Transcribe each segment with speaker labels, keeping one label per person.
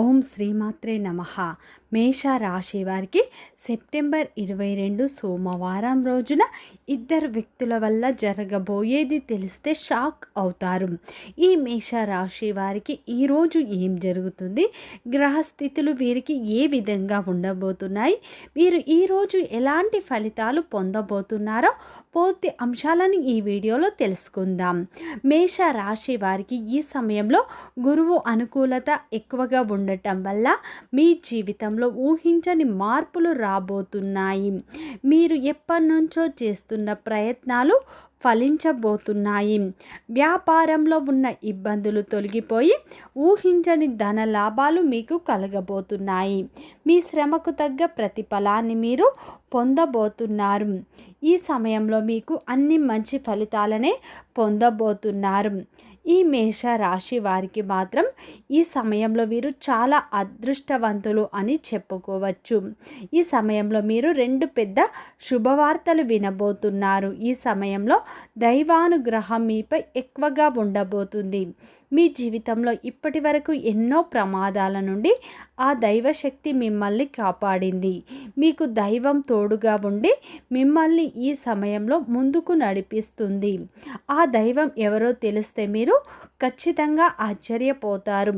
Speaker 1: ఓం శ్రీమాత్రే నమ. మేష రాశి వారికి సెప్టెంబర్ ఇరవై రెండు సోమవారం రోజున ఇద్దరు వ్యక్తుల వల్ల జరగబోయేది తెలిస్తే షాక్ అవుతారు. ఈ మేష రాశి వారికి ఈరోజు ఏం జరుగుతుంది? గ్రహస్థితులు వీరికి ఏ విధంగా ఉండబోతున్నాయి? వీరు ఈరోజు ఎలాంటి ఫలితాలు పొందబోతున్నారో పూర్తి అంశాలను ఈ వీడియోలో తెలుసుకుందాం. మేష రాశి వారికి ఈ సమయంలో గురువు అనుకూలత ఎక్కువగా ఉండటం వల్ల మీ జీవితంలో ఊహించని మార్పులు రాబోతున్నాయి. మీరు ఎప్పటి నుంచో చేస్తున్న ప్రయత్నాలు ఫలించబోతున్నాయి. వ్యాపారంలో ఉన్న ఇబ్బందులు తొలగిపోయి ఊహించని ధన లాభాలు మీకు కలగబోతున్నాయి. మీ శ్రమకు తగ్గ ప్రతిఫలాన్ని మీరు పొందబోతున్నారు. ఈ సమయంలో మీకు అన్ని మంచి ఫలితాలనే పొందబోతున్నారు. ఈ మేష రాశి వారికి మాత్రం ఈ సమయంలో వీరు చాలా అదృష్టవంతులు అని చెప్పుకోవచ్చు. ఈ సమయంలో మీరు రెండు పెద్ద శుభవార్తలు వినబోతున్నారు. ఈ సమయంలో దైవానుగ్రహం మీపై ఎక్కువగా ఉండబోతుంది. మీ జీవితంలో ఇప్పటి వరకు ఎన్నో ప్రమాదాల నుండి ఆ దైవశక్తి మిమ్మల్ని కాపాడింది. మీకు దైవం తోడుగా ఉండి మిమ్మల్ని ఈ సమయంలో ముందుకు నడిపిస్తుంది. ఆ దైవం ఎవరో తెలిస్తే మీరు ఖచ్చితంగా ఆశ్చర్యపోతారు.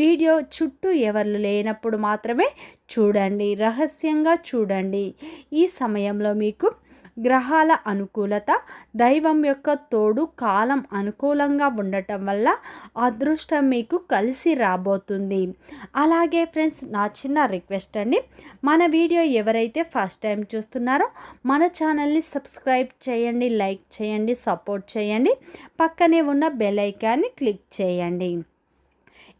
Speaker 1: వీడియో చుట్టూ ఎవరు లేనప్పుడు మాత్రమే చూడండి రహస్యంగా చూడండి. ఈ సమయంలో మీకు గ్రహాల అనుకూలత దైవం యొక్క తోడు కాలం అనుకూలంగా ఉండటం వల్ల అదృష్టం మీకు కలిసి రాబోతుంది. అలాగే ఫ్రెండ్స్ నా చిన్న రిక్వెస్ట్ అండి. మన వీడియో ఎవరైతే ఫస్ట్ టైం చూస్తున్నారో మన ఛానల్ని సబ్స్క్రైబ్ చేయండి లైక్ చేయండి సపోర్ట్ చేయండి. పక్కనే ఉన్న బెల్ ఐకాన్ని క్లిక్ చేయండి.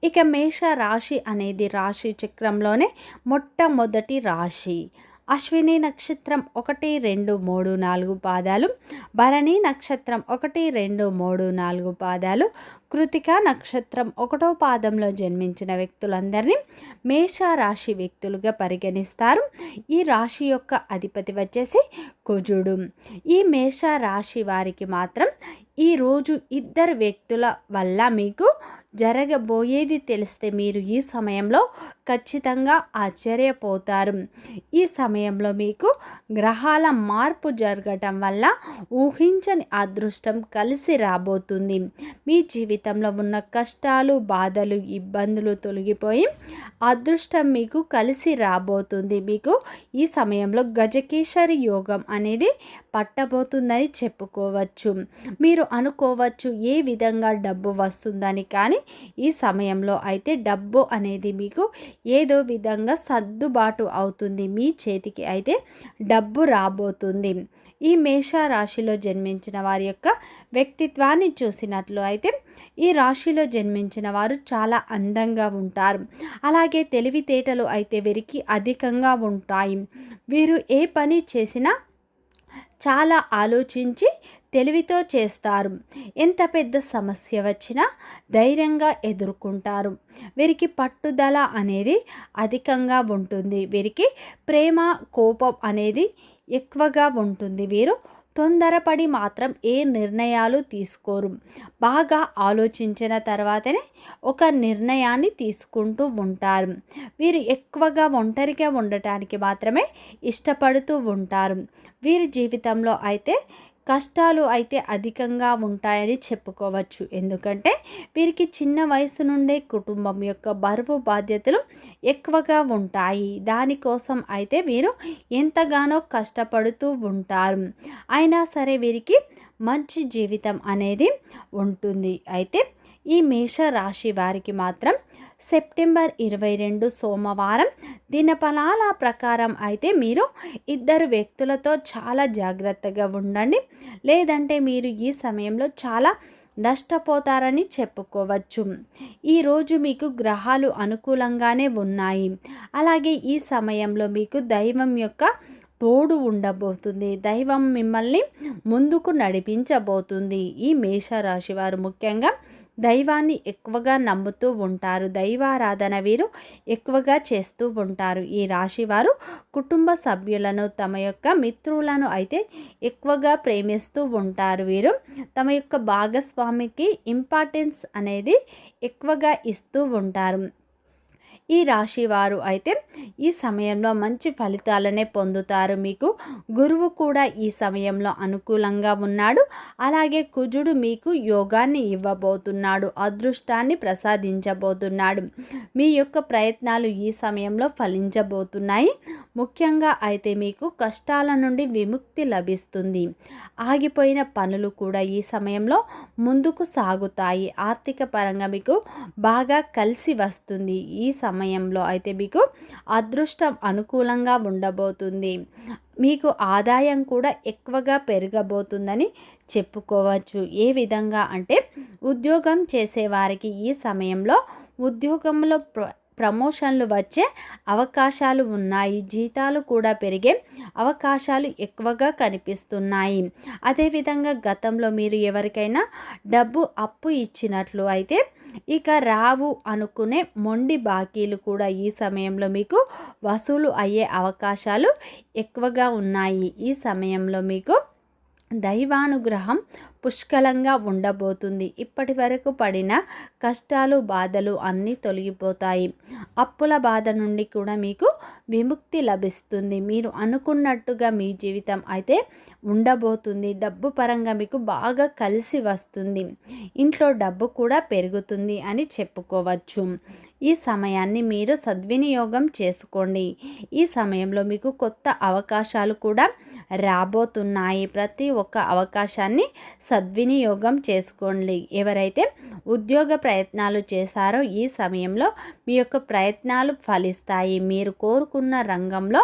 Speaker 1: ఇక మేష రాశి అనేది రాశి చక్రంలోనే మొట్టమొదటి రాశి. అశ్విని నక్షత్రం ఒకటి రెండు మూడు నాలుగు పాదాలు భరణి నక్షత్రం ఒకటి రెండు మూడు నాలుగు పాదాలు కృతిక నక్షత్రం ఒకటో పాదంలో జన్మించిన వ్యక్తులందరినీ మేష రాశి వ్యక్తులుగా పరిగణిస్తారు. ఈ రాశి యొక్క అధిపతి వచ్చేసి కుజుడు. ఈ మేషరాశి వారికి మాత్రం ఈరోజు ఇద్దరు వ్యక్తుల వల్ల మీకు జరగబోయేది తెలిస్తే మీరు ఈ సమయంలో ఖచ్చితంగా ఆశ్చర్యపోతారు. ఈ సమయంలో మీకు గ్రహాల మార్పు జరగటం వల్ల ఊహించని అదృష్టం కలిసి రాబోతుంది. మీ జీవితంలో ఉన్న కష్టాలు బాధలు ఇబ్బందులు తొలగిపోయి అదృష్టం మీకు కలిసి రాబోతుంది. మీకు ఈ సమయంలో గజకేశరి యోగం అనేది పట్టబోతుందని చెప్పుకోవచ్చు. మీరు అనుకోవచ్చు ఏ విధంగా డబ్బు వస్తుందని కానీ ఈ సమయంలో అయితే డబ్బు అనేది మీకు ఏదో విధంగా సర్దుబాటు అవుతుంది మీ చేతికి. అయితే డబ్బు రాబోతుంది. ఈ మేష రాశిలో జన్మించిన వారి యొక్క వ్యక్తిత్వాన్ని చూసినట్లు అయితే ఈ రాశిలో జన్మించిన వారు చాలా అందంగా ఉంటారు. అలాగే తెలివితేటలు అయితే వీరికి అధికంగా ఉంటాయి. వీరు ఏ పని చేసినా చాలా ఆలోచించి తెలివితో చేస్తారు. ఎంత పెద్ద సమస్య వచ్చినా ధైర్యంగా ఎదుర్కొంటారు. వీరికి పట్టుదల అనేది అధికంగా ఉంటుంది. వీరికి ప్రేమ కోపం అనేది ఎక్కువగా ఉంటుంది. వీరు తొందరపడి మాత్రం ఏ నిర్ణయాలు తీసుకోరు. బాగా ఆలోచించిన తర్వాతనే ఒక నిర్ణయాన్ని తీసుకుంటూ ఉంటారు. వీరు ఎక్కువగా ఒంటరిగా ఉండటానికి మాత్రమే ఇష్టపడుతూ ఉంటారు. వీరి జీవితంలో అయితే కష్టాలు అయితే అధికంగా ఉంటాయని చెప్పుకోవచ్చు. ఎందుకంటే వీరికి చిన్న వయసు నుండే కుటుంబం యొక్క బరువు బాధ్యతలు ఎక్కువగా ఉంటాయి. దానికోసం అయితే వీరు ఎంతగానో కష్టపడుతూ ఉంటారు. అయినా సరే వీరికి మంచి జీవితం అనేది ఉంటుంది. అయితే ఈ మేష రాశి వారికి మాత్రం సెప్టెంబర్ ఇరవై రెండు సోమవారం దినఫలాల ప్రకారం అయితే మీరు ఇద్దరు వ్యక్తులతో చాలా జాగ్రత్తగా ఉండండి. లేదంటే మీరు ఈ సమయంలో చాలా నష్టపోతారని చెప్పుకోవచ్చు. ఈరోజు మీకు గ్రహాలు అనుకూలంగానే ఉన్నాయి. అలాగే ఈ సమయంలో మీకు దైవం యొక్క తోడు ఉండబోతుంది. దైవం మిమ్మల్ని ముందుకు నడిపించబోతుంది. ఈ మేషరాశి వారు ముఖ్యంగా దైవాన్ని ఎక్కువగా నమ్ముతూ ఉంటారు. దైవారాధన వీరు ఎక్కువగా చేస్తూ ఉంటారు. ఈ రాశి వారు కుటుంబ సభ్యులను తమ యొక్క మిత్రులను అయితే ఎక్కువగా ప్రేమిస్తూ ఉంటారు వీరు. తమ యొక్క భాగస్వామికి ఇంపార్టెన్స్ అనేది ఎక్కువగా ఇస్తూ ఉంటారు. ఈ రాశి వారు అయితే ఈ సమయంలో మంచి ఫలితాలనే పొందుతారు. మీకు గురువు కూడా ఈ సమయంలో అనుకూలంగా ఉన్నాడు. అలాగే కుజుడు మీకు యోగాన్ని ఇవ్వబోతున్నాడు. అదృష్టాన్ని ప్రసాదించబోతున్నాడు. మీ యొక్క ప్రయత్నాలు ఈ సమయంలో ఫలించబోతున్నాయి. ముఖ్యంగా అయితే మీకు కష్టాల నుండి విముక్తి లభిస్తుంది. ఆగిపోయిన పనులు కూడా ఈ సమయంలో ముందుకు సాగుతాయి. ఆర్థిక పరంగా మీకు బాగా కలిసి వస్తుంది. ఈ సమయంలో అయితే మీకు అదృష్టం అనుకూలంగా ఉండబోతుంది. మీకు ఆదాయం కూడా ఎక్కువగా పెరగబోతుందని చెప్పుకోవచ్చు. ఏ విధంగా అంటే ఉద్యోగం చేసేవారికి ఈ సమయంలో ఉద్యోగంలో ప్రమోషన్లు వచ్చే అవకాశాలు ఉన్నాయి. జీతాలు కూడా పెరిగే అవకాశాలు ఎక్కువగా కనిపిస్తున్నాయి. అదేవిధంగా గతంలో మీరు ఎవరికైనా డబ్బు అప్పు ఇచ్చినట్లు అయితే ఇక రావు అనుకునే మొండి బాకీలు కూడా ఈ సమయంలో మీకు వసూలు అయ్యే అవకాశాలు ఎక్కువగా ఉన్నాయి. ఈ సమయంలో మీకు దైవానుగ్రహం పుష్కలంగా ఉండబోతుంది. ఇప్పటి వరకు పడిన కష్టాలు బాధలు అన్నీ తొలగిపోతాయి. అప్పుల బాధ నుండి కూడా మీకు విముక్తి లభిస్తుంది. మీరు అనుకున్నట్టుగా మీ జీవితం అయితే ఉండబోతుంది. డబ్బు పరంగా మీకు బాగా కలిసి వస్తుంది. ఇంట్లో డబ్బు కూడా పెరుగుతుంది అని చెప్పుకోవచ్చు. ఈ సమయాన్ని మీరు సద్వినియోగం చేసుకోండి. ఈ సమయంలో మీకు కొత్త అవకాశాలు కూడా రాబోతున్నాయి. ప్రతి ఒక్క అవకాశాన్ని సద్వినియోగం చేసుకోండి. ఎవరైతే ఉద్యోగ ప్రయత్నాలు చేశారో ఈ సమయంలో మీ యొక్క ప్రయత్నాలు ఫలిస్తాయి. మీరు కోరుకున్న రంగంలో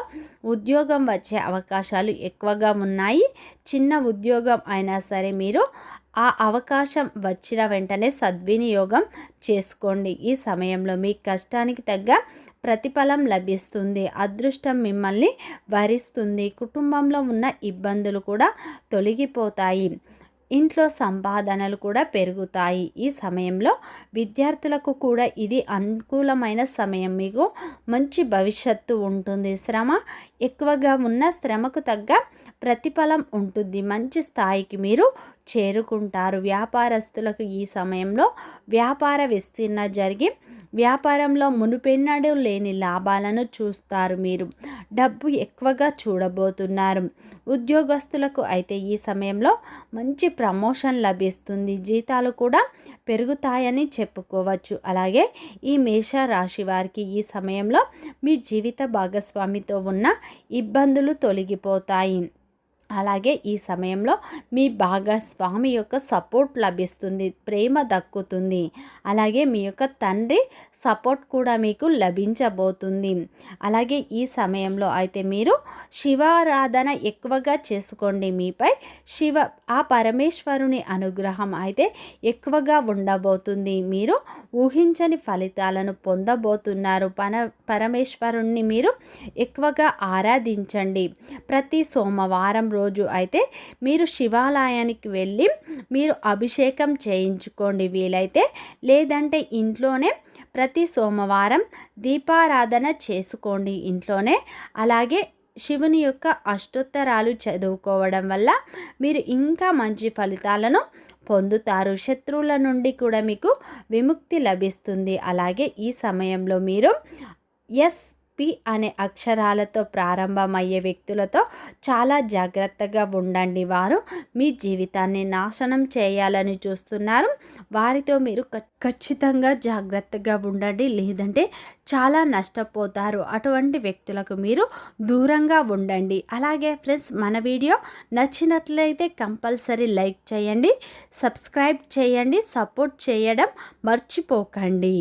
Speaker 1: ఉద్యోగం వచ్చే అవకాశాలు ఎక్కువగా ఉన్నాయి. చిన్న ఉద్యోగం అయినా సరే మీరు ఆ అవకాశం వచ్చిన వెంటనే సద్వినియోగం చేసుకోండి. ఈ సమయంలో మీ కష్టానికి తగ్గ ప్రతిఫలం లభిస్తుంది. అదృష్టం మిమ్మల్ని వరిస్తుంది. కుటుంబంలో ఉన్న ఇబ్బందులు కూడా తొలగిపోతాయి. ఇంట్లో సంపాదనలు కూడా పెరుగుతాయి. ఈ సమయంలో విద్యార్థులకు కూడా ఇది అనుకూలమైన సమయం. మీకు మంచి భవిష్యత్తు ఉంటుంది. శ్రమ ఎక్కువగా ఉన్న శ్రమకు తగ్గ ప్రతిఫలం ఉంటుంది. మంచి స్థాయికి మీరు చేరుకుంటారు. వ్యాపారస్తులకు ఈ సమయంలో వ్యాపార విస్తీర్ణ జరిగి వ్యాపారంలో మునుపెన్నడు లేని లాభాలను చూస్తారు మీరు. డబ్బు ఎక్కువగా చూడబోతున్నారు. ఉద్యోగస్తులకు అయితే ఈ సమయంలో మంచి ప్రమోషన్ లభిస్తుంది. జీతాలు కూడా పెరుగుతాయని చెప్పుకోవచ్చు. అలాగే ఈ మేష రాశి వారికి ఈ సమయంలో మీ జీవిత భాగస్వామితో ఉన్న ఇబ్బందులు తొలగిపోతాయి. అలాగే ఈ సమయంలో మీ భాగస్వామి యొక్క సపోర్ట్ లభిస్తుంది ప్రేమ దక్కుతుంది. అలాగే మీ యొక్క తండ్రి సపోర్ట్ కూడా మీకు లభించబోతుంది. అలాగే ఈ సమయంలో అయితే మీరు శివారాధన ఎక్కువగా చేసుకోండి. మీపై శివ ఆ పరమేశ్వరుని అనుగ్రహం అయితే ఎక్కువగా ఉండబోతుంది. మీరు ఊహించని ఫలితాలను పొందబోతున్నారు. పన పరమేశ్వరుణ్ణి మీరు ఎక్కువగా ఆరాధించండి. ప్రతి సోమవారం రోజు రోజు అయితే మీరు శివాలయానికి వెళ్ళి మీరు అభిషేకం చేయించుకోండి వీలైతే. లేదంటే ఇంట్లోనే ప్రతి సోమవారం దీపారాధన చేసుకోండి ఇంట్లోనే. అలాగే శివుని యొక్క అష్టోత్తరాలు చదువుకోవడం వల్ల మీరు ఇంకా మంచి ఫలితాలను పొందుతారు. శత్రువుల నుండి కూడా మీకు విముక్తి లభిస్తుంది. అలాగే ఈ సమయంలో మీరు ఎస్ పి అనే అక్షరాలతో ప్రారంభమయ్యే వ్యక్తులతో చాలా జాగ్రత్తగా ఉండండి వారు. మీ జీవితాన్ని నాశనం చేయాలని చూస్తున్నారు. వారితో మీరు ఖచ్చితంగా జాగ్రత్తగా ఉండండి. లేదంటే చాలా నష్టపోతారు. అటువంటి వ్యక్తులకు మీరు దూరంగా ఉండండి. అలాగే ఫ్రెండ్స్ మన వీడియో నచ్చినట్లయితే కంపల్సరీ లైక్ చేయండి. సబ్స్క్రైబ్ చేయండి. సపోర్ట్ చేయడం మర్చిపోకండి.